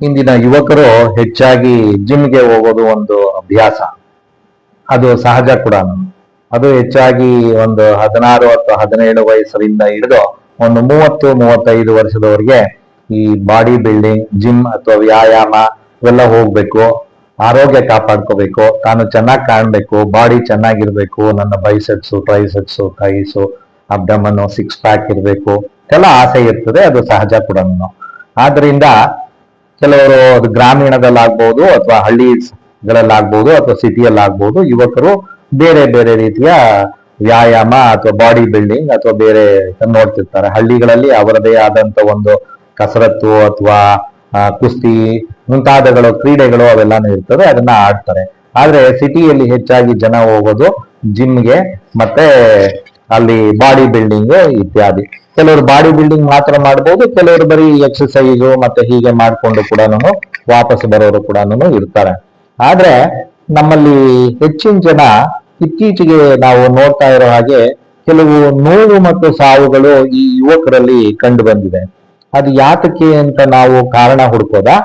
ಇಂದಿನ ಯುವಕರು ಹೆಚ್ಚಾಗಿ ಜಿಮ್ಗೆ ಹೋಗೋದು ಒಂದು ಅಭ್ಯಾಸ. ಅದು ಸಹಜ ಕೂಡ ಅದು ಹೆಚ್ಚಾಗಿ ಒಂದು ಹದಿನಾರು ಅಥವಾ ಹದಿನೇಳು ವಯಸ್ಸರಿಂದ ಹಿಡಿದು ಒಂದು ಮೂವತ್ತು, ಮೂವತ್ತೈದು ವರ್ಷದವರೆಗೆ ಈ ಬಾಡಿ ಬಿಲ್ಡಿಂಗ್ ಜಿಮ್ ಅಥವಾ ವ್ಯಾಯಾಮ ಇವೆಲ್ಲ ಹೋಗ್ಬೇಕು. ಆರೋಗ್ಯ ಕಾಪಾಡ್ಕೋಬೇಕು. ತಾನು ಚೆನ್ನಾಗಿ ಕಾಣಬೇಕು. ಬಾಡಿ ಚೆನ್ನಾಗಿರ್ಬೇಕು. ನನ್ನ ಬೈಸೆಟ್ಸು ಟ್ರೈಸೆಟ್ಸು ಥೈಸು ಅಬ್ಡಮನ್ನು ಸಿಕ್ಸ್ ಪ್ಯಾಕ್ ಇರಬೇಕು. ಎಲ್ಲ ಆಸೆ ಇರ್ತದೆ. ಅದು ಸಹಜ ಕೂಡ ಆದ್ರಿಂದ ಕೆಲವರು ಅದು ಗ್ರಾಮೀಣದಲ್ಲಾಗ್ಬೋದು ಅಥವಾ ಹಳ್ಳಿಗಳಲ್ಲಾಗ್ಬೋದು ಅಥವಾ ಸಿಟಿಯಲ್ಲಾಗ್ಬೋದು, ಯುವಕರು ಬೇರೆ ಬೇರೆ ರೀತಿಯ ವ್ಯಾಯಾಮ ಅಥವಾ ಬಾಡಿ ಬಿಲ್ಡಿಂಗ್ ಅಥವಾ ಬೇರೆ ನೋಡ್ತಿರ್ತಾರೆ. ಹಳ್ಳಿಗಳಲ್ಲಿ ಅವರದೇ ಆದಂತ ಒಂದು ಕಸರತ್ತು ಅಥವಾ ಕುಸ್ತಿ ಮುಂತಾದಗಳು ಕ್ರೀಡೆಗಳು ಅವೆಲ್ಲಾನು ಇರ್ತದೆ ಅದನ್ನ ಆಡ್ತಾರೆ. ಆದ್ರೆ ಸಿಟಿಯಲ್ಲಿ ಹೆಚ್ಚಾಗಿ ಜನ ಹೋಗೋದು ಜಿಮ್ಗೆ, ಮತ್ತೆ ಅಲ್ಲಿ ಬಾಡಿ ಬಿಲ್ಡಿಂಗ್ ಇತ್ಯಾದಿ. ಕೆಲವರು ಬಾಡಿ ಬಿಲ್ಡಿಂಗ್ ಮಾತ್ರ ಮಾಡಬಹುದು ಕೆಲವರು ಬರೀ ಎಕ್ಸಸೈಸು ಮತ್ತೆ ಹೀಗೆ ಮಾಡಿಕೊಂಡು ಕೂಡ ವಾಪಸ್ ಬರೋರು ಕೂಡ ಇರ್ತಾರೆ. ಆದ್ರೆ ನಮ್ಮಲ್ಲಿ ಹೆಚ್ಚಿನ ಜನ ಇತ್ತೀಚೆಗೆ ನಾವು ನೋಡ್ತಾ ಇರೋ ಹಾಗೆ ಕೆಲವು ನೋವು ಮತ್ತು ಸಾವುಗಳು ಈ ಯುವಕರಲ್ಲಿ ಕಂಡು ಬಂದಿದೆ. ಅದು ಯಾತಕ್ಕೆ ಅಂತ ನಾವು ಕಾರಣ ಹುಡ್ಕೋದಾ?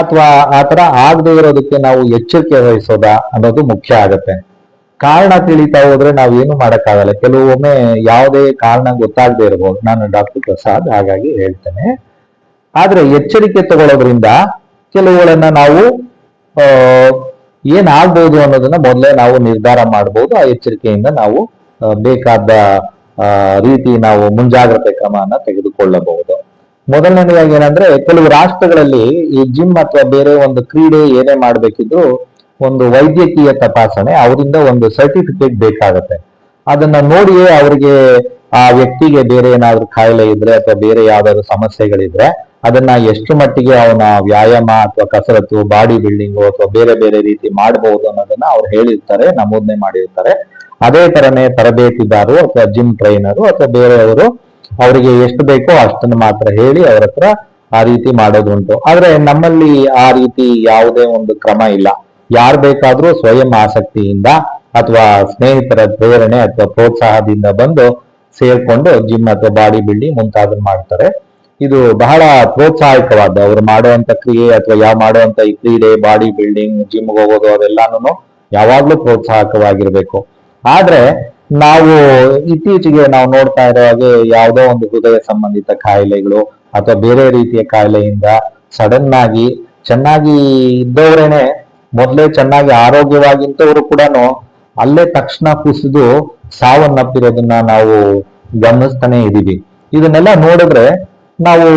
ಅಥವಾ ಆತರ ಆಗದೆ ಇರೋದಕ್ಕೆ ನಾವು ಎಚ್ಚರಿಕೆ ವಹಿಸೋದಾ ಅನ್ನೋದು ಮುಖ್ಯ ಆಗತ್ತೆ. ಕಾರಣ ತಿಳಿತಾ ಹೋದ್ರೆ ನಾವು ಏನು ಮಾಡಕ್ಕಾಗಲ್ಲ. ಕೆಲವೊಮ್ಮೆ ಯಾವುದೇ ಕಾರಣ ಗೊತ್ತಾಗದೆ ಇರಬಹುದು ನಾನು ಡಾಕ್ಟರ್ ಪ್ರಸಾದ್ ಹಾಗಾಗಿ ಹೇಳ್ತೇನೆ. ಆದ್ರೆ ಎಚ್ಚರಿಕೆ ತಗೊಳ್ಳೋದ್ರಿಂದ ಕೆಲವುಗಳನ್ನ ನಾವು ಏನಾಗ್ಬೋದು ಅನ್ನೋದನ್ನ ಮೊದಲೇ ನಾವು ನಿರ್ಧಾರ ಮಾಡಬಹುದು ಆ ಎಚ್ಚರಿಕೆಯಿಂದ ನಾವು ಬೇಕಾದ ರೀತಿ ನಾವು ಮುಂಜಾಗ್ರತೆ ಕ್ರಮವನ್ನು ತೆಗೆದುಕೊಳ್ಳಬಹುದು. ಮೊದಲನೇದಾಗಿ ಏನಂದ್ರೆ ಕೆಲವು ರಾಷ್ಟ್ರಗಳಲ್ಲಿ ಈ ಜಿಮ್ ಅಥವಾ ಬೇರೆ ಒಂದು ಕ್ರೀಡೆ ಏನೇ ಮಾಡ್ಬೇಕಿದ್ರು ಒಂದು ವೈದ್ಯಕೀಯ ತಪಾಸಣೆ, ಅವರಿಂದ ಒಂದು ಸರ್ಟಿಫಿಕೇಟ್ ಬೇಕಾಗತ್ತೆ. ಅದನ್ನ ನೋಡಿಯೇ ಅವರಿಗೆ ಆ ವ್ಯಕ್ತಿಗೆ ಬೇರೆ ಏನಾದ್ರು ಕಾಯಿಲೆ ಇದ್ರೆ ಅಥವಾ ಬೇರೆ ಯಾವ್ದಾದ್ರು ಸಮಸ್ಯೆಗಳಿದ್ರೆ, ಅದನ್ನ ಎಷ್ಟು ಮಟ್ಟಿಗೆ ಅವನ ವ್ಯಾಯಾಮ ಅಥವಾ ಕಸರತ್ತು, ಬಾಡಿ ಬಿಲ್ಡಿಂಗು ಅಥವಾ ಬೇರೆ ಬೇರೆ ರೀತಿ ಮಾಡಬಹುದು ಅನ್ನೋದನ್ನ ಅವ್ರು ಹೇಳಿರ್ತಾರೆ, ನಮೂದನೆ ಮಾಡಿರ್ತಾರೆ. ಅದೇ ತರನೇ ತರಬೇತಿದಾರರು ಅಥವಾ ಜಿಮ್ ಟ್ರೈನರು ಅಥವಾ ಬೇರೆಯವರು ಅವರಿಗೆ ಎಷ್ಟು ಬೇಕೋ ಅಷ್ಟನ್ನು ಮಾತ್ರ ಹೇಳಿ ಅವ್ರ ಹತ್ರ ಆ ರೀತಿ ಮಾಡೋದುಂಟು. ಆದ್ರೆ ನಮ್ಮಲ್ಲಿ ಆ ರೀತಿ ಯಾವುದೇ ಒಂದು ಕ್ರಮ ಇಲ್ಲ. ಯಾರು ಬೇಕಾದ್ರೂ ಸ್ವಯಂ ಆಸಕ್ತಿಯಿಂದ ಅಥವಾ ಸ್ನೇಹಿತರ ಪ್ರೇರಣೆ ಅಥವಾ ಪ್ರೋತ್ಸಾಹದಿಂದ ಬಂದು ಸೇರ್ಕೊಂಡು ಜಿಮ್ ಅಥವಾ ಬಾಡಿ ಬಿಲ್ಡಿಂಗ್ ಮುಂತಾದ ಮಾಡ್ತಾರೆ. ಇದು ಬಹಳ ಪ್ರೋತ್ಸಾಹಕವಾದ ಅವ್ರು ಮಾಡುವಂತ ಕ್ರಿಯೆ ಅಥವಾ ಯಾವ ಮಾಡುವಂತ ಈ ಕ್ರೀಡೆ ಬಾಡಿ ಬಿಲ್ಡಿಂಗ್ ಜಿಮ್ ಹೋಗೋದು ಅದೆಲ್ಲಾನು ಯಾವಾಗ್ಲೂ ಪ್ರೋತ್ಸಾಹಕವಾಗಿರ್ಬೇಕು. ಆದ್ರೆ ನಾವು ಇತ್ತೀಚೆಗೆ ನಾವು ನೋಡ್ತಾ ಇರೋ ಹಾಗೆ ಯಾವುದೋ ಒಂದು ಹೃದಯ ಸಂಬಂಧಿತ ಕಾಯಿಲೆಗಳು ಅಥವಾ ಬೇರೆ ರೀತಿಯ ಕಾಯಿಲೆಯಿಂದ ಸಡನ್ ಆಗಿ ಚೆನ್ನಾಗಿ ಇದ್ದವರೇನೆ ಮೊದಲೇ ಚೆನ್ನಾಗಿ ಆರೋಗ್ಯವಾಗಿಂತವರು ಕೂಡ ಅಲ್ಲೇ ತಕ್ಷಣ ಕುಸಿದು ಸಾವನ್ನಪ್ಪಿರೋದನ್ನ ನಾವು ಗಮನಿಸ್ತಾನೆ ಇದೀವಿ ಇದನ್ನೆಲ್ಲ ನೋಡಿದ್ರೆ ನಾವು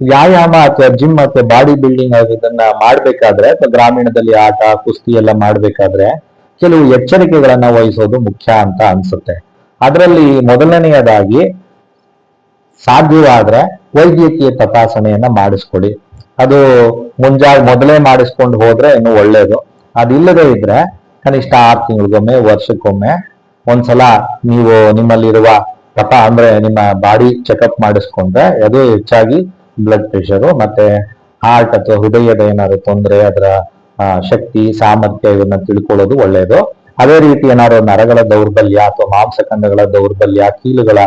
ವ್ಯಾಯಾಮ ಅಥವಾ ಜಿಮ್ ಅಥವಾ ಬಾಡಿ ಬಿಲ್ಡಿಂಗ್ ಇದನ್ನ ಮಾಡ್ಬೇಕಾದ್ರೆ ಅಥವಾ ಗ್ರಾಮೀಣದಲ್ಲಿ ಆಟ, ಕುಸ್ತಿ ಎಲ್ಲ ಮಾಡ್ಬೇಕಾದ್ರೆ ಕೆಲವು ಎಚ್ಚರಿಕೆಗಳನ್ನ ವಹಿಸೋದು ಮುಖ್ಯ ಅಂತ ಅನ್ಸುತ್ತೆ. ಅದರಲ್ಲಿ ಮೊದಲನೆಯದಾಗಿ ಸಾಧ್ಯವಾದ್ರೆ ವೈದ್ಯಕೀಯ ತಪಾಸಣೆಯನ್ನ ಮಾಡಿಸ್ಕೊಡಿ. ಅದು ಮುಂಜಾ ಮೊದಲೇ ಮಾಡಿಸ್ಕೊಂಡು ಹೋದ್ರೆ ಇನ್ನು ಒಳ್ಳೇದು. ಅದಿಲ್ಲದೆ ಇದ್ರೆ ಕನಿಷ್ಠ ಆರು ತಿಂಗಳಿಗೊಮ್ಮೆ, ವರ್ಷಕ್ಕೊಮ್ಮೆ ಒಂದ್ಸಲ ನೀವು ನಿಮ್ಮಲ್ಲಿರುವ ಪಟ ಅಂದ್ರೆ ನಿಮ್ಮ ಬಾಡಿ ಚೆಕಪ್ ಮಾಡಿಸ್ಕೊಂಡ್ರೆ ಅದೇ ಹೆಚ್ಚಾಗಿ ಬ್ಲಡ್ ಪ್ರೆಷರು ಮತ್ತೆ ಹಾರ್ಟ್ ಅಥವಾ ಹೃದಯದ ಏನಾದ್ರು ತೊಂದರೆ, ಅದರ ಶಕ್ತಿ, ಸಾಮರ್ಥ್ಯ ಇದನ್ನ ತಿಳ್ಕೊಳ್ಳೋದು ಒಳ್ಳೆಯದು ಅದೇ ರೀತಿ ಏನಾದ್ರು ನರಗಳ ದೌರ್ಬಲ್ಯ ಅಥವಾ ಮಾಂಸಖಂಡಗಳ ದೌರ್ಬಲ್ಯ, ಕೀಲುಗಳ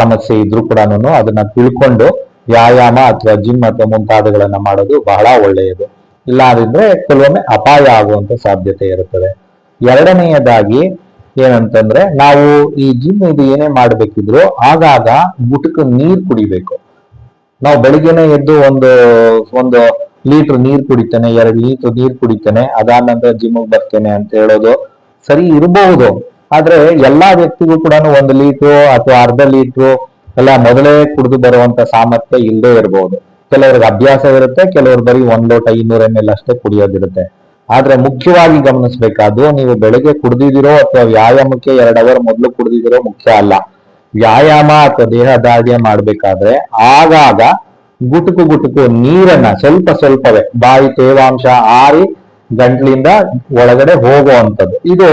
ಸಮಸ್ಯೆ ಇದ್ರೂ ಕೂಡ ಅದನ್ನ ತಿಳ್ಕೊಂಡು ವ್ಯಾಯಾಮ ಅಥವಾ ಜಿಮ್ ಅಥವಾ ಮುಂತಾದಗಳನ್ನ ಮಾಡೋದು ಬಹಳ ಒಳ್ಳೆಯದು. ಇಲ್ಲ ಅಂದ್ರೆ ಕೆಲವೊಮ್ಮೆ ಅಪಾಯ ಆಗುವಂತ ಸಾಧ್ಯತೆ ಇರುತ್ತದೆ. ಎರಡನೆಯದಾಗಿ ಏನಂತಂದ್ರೆ ನಾವು ಈ ಜಿಮ್ ಇದು ಏನೇ ಮಾಡ್ಬೇಕಿದ್ರು ಆಗಾಗ ಗುಟುಕು ನೀರ್ ಕುಡಿಬೇಕು. ನಾವು ಬೆಳಿಗ್ಗೆನೆ ಎದ್ದು ಒಂದು ಒಂದು ಲೀಟರ್ ನೀರ್ ಕುಡಿತೇನೆ, ಎರಡು ಲೀಟರ್ ನೀರ್ ಕುಡಿತೇನೆ, ಅದಾದ ನಂತರ ಜಿಮ್ಗೆ ಬರ್ತೇನೆ ಅಂತ ಹೇಳೋದು ಸರಿ ಇರಬಹುದು ಆದ್ರೆ ಎಲ್ಲಾ ವ್ಯಕ್ತಿಗೂ ಕೂಡ ಒಂದು ಲೀಟ್ರು ಅಥವಾ ಅರ್ಧ ಲೀಟ್ರು ಎಲ್ಲ ಮೊದಲೇ ಕುಡಿದು ಬರುವಂತ ಸಾಮರ್ಥ್ಯ ಇಲ್ಲದೆ ಇರಬಹುದು ಕೆಲವ್ರಿಗೆ ಅಭ್ಯಾಸ ಇರುತ್ತೆ, ಕೆಲವ್ರು ಬರೀ ಒಂದ್ ಲೋಟ ಇನ್ನೂರ ಎಂ ಎಲ್ ಅಷ್ಟೇ ಕುಡಿಯೋದಿರುತ್ತೆ. ಆದ್ರೆ ಮುಖ್ಯವಾಗಿ ಗಮನಿಸಬೇಕಾದ್ದು, ನೀವು ಬೆಳಗ್ಗೆ ಕುಡಿದಿದಿರೋ ಅಥವಾ ವ್ಯಾಯಾಮಕ್ಕೆ ಎರಡ್ ಅವರ್ ಮೊದಲು ಕುಡಿದಿದಿರೋ ಮುಖ್ಯ ಅಲ್ಲ. ವ್ಯಾಯಾಮ ಅಥವಾ ದೇಹದಾರ್ಢ್ಯ ಮಾಡ್ಬೇಕಾದ್ರೆ ಆಗಾಗ ಗುಟುಕು ಗುಟುಕು ನೀರನ್ನ ಸ್ವಲ್ಪ ಸ್ವಲ್ಪವೇ, ಬಾಯಿ ತೇವಾಂಶ ಆರಿ ಗಂಟ್ಲಿಂದ ಒಳಗಡೆ ಹೋಗುವಂಥದ್ದು. ಇದು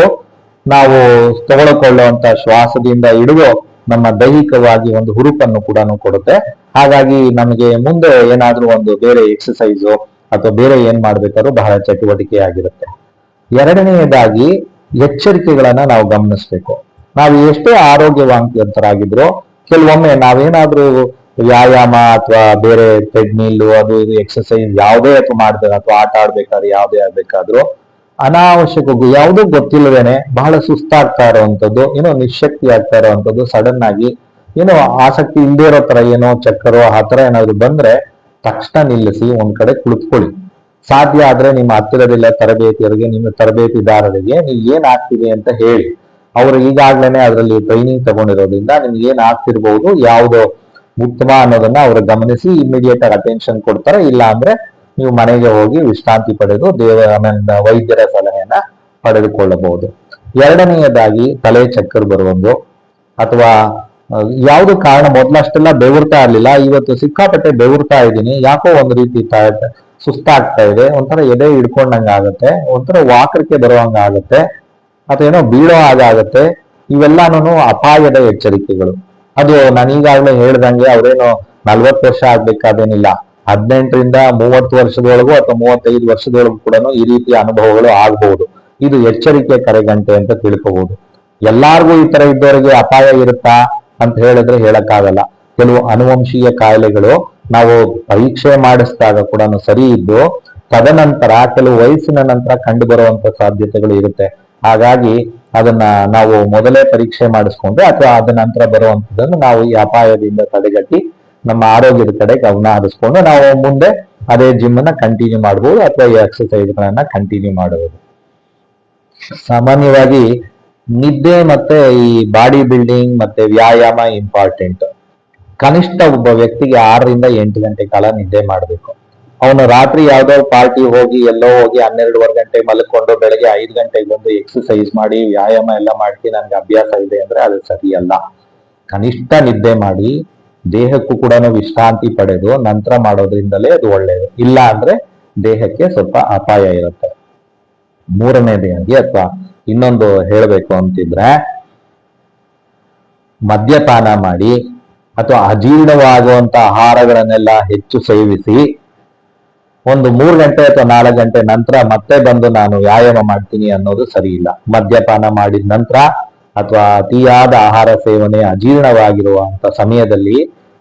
ನಾವು ತಗೊಳ್ಕೊಳ್ಳುವಂತ ಶ್ವಾಸದಿಂದ ಹಿಡಿದು ನಮ್ಮ ದೈಹಿಕವಾಗಿ ಒಂದು ಹುರುಪನ್ನು ಕೂಡ ಕೊಡುತ್ತೆ. ಹಾಗಾಗಿ ನಮಗೆ ಮುಂದೆ ಏನಾದ್ರೂ ಒಂದು ಬೇರೆ ಎಕ್ಸಸೈಸು ಅಥವಾ ಬೇರೆ ಏನ್ ಮಾಡ್ಬೇಕಾದ್ರೂ ಬಹಳ ಚಟುವಟಿಕೆ ಆಗಿರುತ್ತೆ. ಎರಡನೆಯದಾಗಿ ಎಚ್ಚರಿಕೆಗಳನ್ನ ನಾವು ಗಮನಿಸ್ಬೇಕು. ನಾವು ಎಷ್ಟೇ ಆರೋಗ್ಯವಂತರಾಗಿದ್ರು ಕೆಲವೊಮ್ಮೆ ನಾವೇನಾದ್ರೂ ವ್ಯಾಯಾಮ ಅಥವಾ ಬೇರೆ ಟ್ರೆಡ್ಮಿಲ್ ಅದು ಇದು ಎಕ್ಸರ್ಸೈಸ್ ಯಾವುದೇ ಅಥವಾ ಮಾಡ್ಬೇಕು ಅಥವಾ ಆಟ ಆಡ್ಬೇಕಾದ್ರೆ, ಯಾವುದೇ ಆಗ್ಬೇಕಾದ್ರೂ ಅನಾವಶ್ಯಕ ಯಾವುದೂ ಗೊತ್ತಿಲ್ಲದೇನೆ ಬಹಳ ಸುಸ್ತಾಗ್ತಾ ಇರುವಂತದ್ದು ಏನೋ ನಿಶಕ್ತಿ ಆಗ್ತಾ ಇರುವಂತದ್ದು ಸಡನ್ ಆಗಿ ಏನೋ ಆಸಕ್ತಿ ಇಲ್ಲದೆ ಇರೋ ತರ ಏನೋ ಚಕ್ಕರು ಆ ತರ ಏನಾದ್ರು ಬಂದ್ರೆ ತಕ್ಷಣ ನಿಲ್ಲಿಸಿ ಒಂದ್ ಕಡೆ ಕುಳಿತುಕೊಳ್ಳಿ. ಸಾಧ್ಯ ಆದ್ರೆ ನಿಮ್ಮ ಹತ್ತಿರದಿಲ್ಲ ತರಬೇತಿಯವರಿಗೆ, ನಿಮ್ಮ ತರಬೇತಿದಾರರಿಗೆ ನೀವು ಏನ್ ಆಗ್ತಿದೆ ಅಂತ ಹೇಳಿ. ಅವರು ಈಗಾಗ್ಲೇನೆ ಅದರಲ್ಲಿ ಟ್ರೈನಿಂಗ್ ತಗೊಂಡಿರೋದ್ರಿಂದ ನಿಮ್ಗೆ ಏನ್ ಆಗ್ತಿರ್ಬಹುದು ಯಾವ್ದು ಉತ್ತಮ ಅನ್ನೋದನ್ನ ಅವರು ಗಮನಿಸಿ ಇಮಿಡಿಯೇಟ್ ಆಗಿ ಅಟೆನ್ಷನ್ ಕೊಡ್ತಾರೆ ಇಲ್ಲ ಅಂದ್ರೆ ನೀವು ಮನೆಗೆ ಹೋಗಿ ವಿಶ್ರಾಂತಿ ಪಡೆದು ದೇವ ಆಮೇಲೆ ವೈದ್ಯರ ಸಲಹೆಯನ್ನ ಪಡೆದುಕೊಳ್ಳಬಹುದು. ಎರಡನೆಯದಾಗಿ ತಲೆ ಚಕ್ಕರ್ ಬರುವುದು ಅಥವಾ ಯಾವುದು ಕಾರಣ ಮೊದಲಷ್ಟೆಲ್ಲ ಬೆವರ್ತಾ ಇರಲಿಲ್ಲ, ಇವತ್ತು ಸಿಕ್ಕಾಪಟ್ಟೆ ಬೆವರ್ತಾ ಇದ್ದೀನಿ, ಯಾಕೋ ಒಂದು ರೀತಿ ಸುಸ್ತಾಗ್ತಾ ಇದೆ, ಒಂಥರ ಎದೆ ಹಿಡ್ಕೊಂಡಂಗ ಆಗತ್ತೆ, ಒಂಥರ ವಾಕರಿಕೆ ಬರುವಂಗ ಆಗತ್ತೆ ಅಥವಾ ಏನೋ ಬೀಳೋ ಹಾಗಾಗತ್ತೆ ಇವೆಲ್ಲಾನು ಅಪಾಯದ ಎಚ್ಚರಿಕೆಗಳು. ಅದು ನಾನು ಈಗಾಗಲೇ ಹೇಳ್ದಂಗೆ ಅವರೇನು ನಲ್ವತ್ತು ವರ್ಷ ಆಗ್ಬೇಕಾದೇನಿಲ್ಲ ಹದಿನೆಂಟರಿಂದ ಮೂವತ್ತು ವರ್ಷದೊಳಗೂ ಅಥವಾ ಮೂವತ್ತೈದು ವರ್ಷದೊಳಗೂ ಕೂಡ ಈ ರೀತಿಯ ಅನುಭವಗಳು ಆಗಬಹುದು. ಇದು ಎಚ್ಚರಿಕೆ ಕರೆಗಂಟೆ ಅಂತ ತಿಳ್ಕೋಬಹುದು. ಎಲ್ಲಾರ್ಗೂ ಈ ತರ ಇದ್ದವರಿಗೆ ಅಪಾಯ ಇರುತ್ತಾ ಅಂತ ಹೇಳಿದ್ರೆ ಹೇಳಕ್ಕಾಗಲ್ಲ. ಕೆಲವು ಅನುವಂಶೀಯ ಕಾಯಿಲೆಗಳು ನಾವು ಪರೀಕ್ಷೆ ಮಾಡಿಸಿದಾಗ ಕೂಡ ಸರಿ ಇದ್ದು, ತದನಂತರ ಕೆಲವು ವಯಸ್ಸಿನ ನಂತರ ಕಂಡು ಬರುವಂತ ಸಾಧ್ಯತೆಗಳು ಇರುತ್ತೆ. ಹಾಗಾಗಿ ಅದನ್ನ ನಾವು ಮೊದಲೇ ಪರೀಕ್ಷೆ ಮಾಡಿಸ್ಕೊಂಡು ಅಥವಾ ಅದ ನಂತರ ಬರುವಂತದನ್ನು ನಾವು ಈ ಅಪಾಯದಿಂದ ತಡೆಗಟ್ಟಿ ನಮ್ಮ ಆರೋಗ್ಯದ ಕಡೆ ಗಮನ ಹರಿಸ್ಕೊಂಡು ನಾವು ಮುಂದೆ ಅದೇ ಜಿಮ್ ಅನ್ನ ಕಂಟಿನ್ಯೂ ಮಾಡಬಹುದು ಅಥವಾ ಈ ಎಕ್ಸರ್ಸೈಸ್ ಗಳನ್ನ ಕಂಟಿನ್ಯೂ ಮಾಡಬಹುದು ಸಾಮಾನ್ಯವಾಗಿ ನಿದ್ದೆ ಮತ್ತೆ ಈ ಬಾಡಿ ಬಿಲ್ಡಿಂಗ್ ಮತ್ತೆ ವ್ಯಾಯಾಮ ಇಂಪಾರ್ಟೆಂಟ್ ಕನಿಷ್ಠ ಒಬ್ಬ ವ್ಯಕ್ತಿಗೆ ಆರರಿಂದ ಎಂಟು ಗಂಟೆ ಕಾಲ ನಿದ್ದೆ ಮಾಡಬೇಕು. ಅವನು ರಾತ್ರಿ ಯಾವ್ದೋ ಪಾರ್ಟಿ ಹೋಗಿ, ಎಲ್ಲೋ ಹೋಗಿ ಹನ್ನೆರಡುವರೆ ಗಂಟೆ ಮಲ್ಕೊಂಡು ಬೆಳಗ್ಗೆ ಐದು ಗಂಟೆಗೆ ಬಂದು ಎಕ್ಸರ್ಸೈಸ್ ಮಾಡಿ, ವ್ಯಾಯಾಮ ಎಲ್ಲ ಮಾಡ್ತೀನಿ ನನ್ಗೆ ಅಭ್ಯಾಸ ಇದೆ ಅಂದ್ರೆ ಅದು ಸರಿಯಲ್ಲ. ಕನಿಷ್ಠ ನಿದ್ದೆ ಮಾಡಿ ದೇಹಕ್ಕೂ ಕೂಡ ವಿಶ್ರಾಂತಿ ಪಡೆದು ನಂತರ ಮಾಡೋದ್ರಿಂದಲೇ ಅದು ಒಳ್ಳೆಯದು ಇಲ್ಲ ಅಂದ್ರೆ ದೇಹಕ್ಕೆ ಸ್ವಲ್ಪ ಅಪಾಯ ಇರುತ್ತೆ. ಮೂರನೇದಾಗಿ ಅಥವಾ ಇನ್ನೊಂದು ಹೇಳಬೇಕು ಅಂತಿದ್ರೆ, ಮದ್ಯಪಾನ ಮಾಡಿ ಅಥವಾ ಅಜೀರ್ಣವಾಗುವಂತ ಆಹಾರಗಳನ್ನೆಲ್ಲ ಹೆಚ್ಚು ಸೇವಿಸಿ, ಒಂದು ಮೂರು ಗಂಟೆ ಅಥವಾ ನಾಲ್ಕು ಗಂಟೆ ನಂತರ ಮತ್ತೆ ಬಂದು ನಾನು ವ್ಯಾಯಾಮ ಮಾಡ್ತೀನಿ ಅನ್ನೋದು ಸರಿ ಇಲ್ಲ ಮದ್ಯಪಾನ ಮಾಡಿದ ನಂತರ ಅಥವಾ ಅತಿಯಾದ ಆಹಾರ ಸೇವನೆ ಅಜೀರ್ಣವಾಗಿರುವಂತ ಸಮಯದಲ್ಲಿ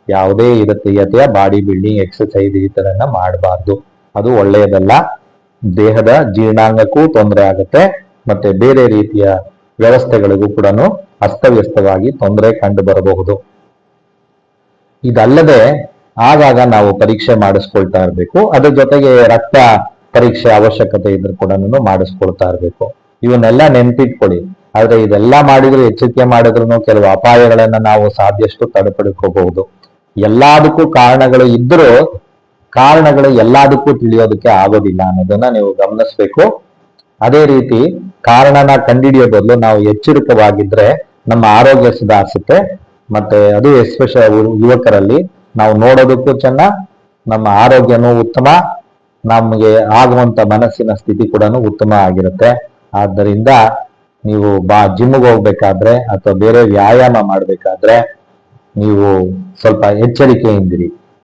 ಯಾವುದೇ ಇರತೀಯತೆಯ ಬಾಡಿ ಬಿಲ್ಡಿಂಗ್ ಎಕ್ಸಸೈಸ್ ಈ ತರನ ಮಾಡಬಾರ್ದು. ಅದು ಒಳ್ಳೆಯದಲ್ಲ. ದೇಹದ ಜೀರ್ಣಾಂಗಕ್ಕೂ ತೊಂದರೆ ಆಗುತ್ತೆ. ಮತ್ತೆ ಬೇರೆ ರೀತಿಯ ವ್ಯವಸ್ಥೆಗಳಿಗೂ ಕೂಡ ಅಸ್ತವ್ಯಸ್ತವಾಗಿ ತೊಂದರೆ ಕಂಡು ಬರಬಹುದು. ಇದಲ್ಲದೆ ಆಗಾಗ ನಾವು ಪರೀಕ್ಷೆ ಮಾಡಿಸ್ಕೊಳ್ತಾ ಇರಬೇಕು. ಅದ್ರ ಜೊತೆಗೆ ರಕ್ತ ಪರೀಕ್ಷೆ ಅವಶ್ಯಕತೆ ಇದ್ರೂ ಕೂಡ ಮಾಡಿಸ್ಕೊಳ್ತಾ ಇರಬೇಕು. ಇವನ್ನೆಲ್ಲ ನೆನ್ಪಿಟ್ಕೊಳ್ಳಿ. ಆದ್ರೆ ಇದೆಲ್ಲ ಮಾಡಿದ್ರು ಎಚ್ಚರಿಕೆ ಮಾಡಿದ್ರು ಕೆಲವು ಅಪಾಯಗಳನ್ನ ನಾವು ಸಾಧ್ಯಷ್ಟು ತಡೆಪಡಿಕೋಬಹುದು. ಎಲ್ಲದಕ್ಕೂ ಕಾರಣಗಳು ಇದ್ರೂ ಕಾರಣಗಳು ಎಲ್ಲದಕ್ಕೂ ತಿಳಿಯೋದಕ್ಕೆ ಆಗೋದಿಲ್ಲ ಅನ್ನೋದನ್ನ ನೀವು ಗಮನಿಸ್ಬೇಕು. ಅದೇ ರೀತಿ ಕಾರಣನ ಕಂಡಿಡಿಯೋ ಬದಲು ನಾವು ಎಚ್ಚರಿಕವಾಗಿದ್ರೆ ನಮ್ಮ ಆರೋಗ್ಯ ಸುಧಾರಿಸುತ್ತೆ. ಮತ್ತೆ ಅದು ಎಸ್ಪೆಷಲ್ ಯುವಕರಲ್ಲಿ ನಾವು ನೋಡೋದಕ್ಕೂ ಚೆನ್ನ ನಮ್ಮ ಆರೋಗ್ಯನೂ ಉತ್ತಮ, ನಮಗೆ ಆಗುವಂತ ಮನಸ್ಸಿನ ಸ್ಥಿತಿ ಕೂಡ ಉತ್ತಮ ಆಗಿರುತ್ತೆ. ಆದ್ದರಿಂದ ನೀವು ಬಾ ಜಿಮ್ಗೆ ಹೋಗ್ಬೇಕಾದ್ರೆ ಅಥವಾ ಬೇರೆ ವ್ಯಾಯಾಮ ಮಾಡ್ಬೇಕಾದ್ರೆ ನೀವು ಸ್ವಲ್ಪ ಎಚ್ಚರಿಕೆಯಿಂದಿರಿ.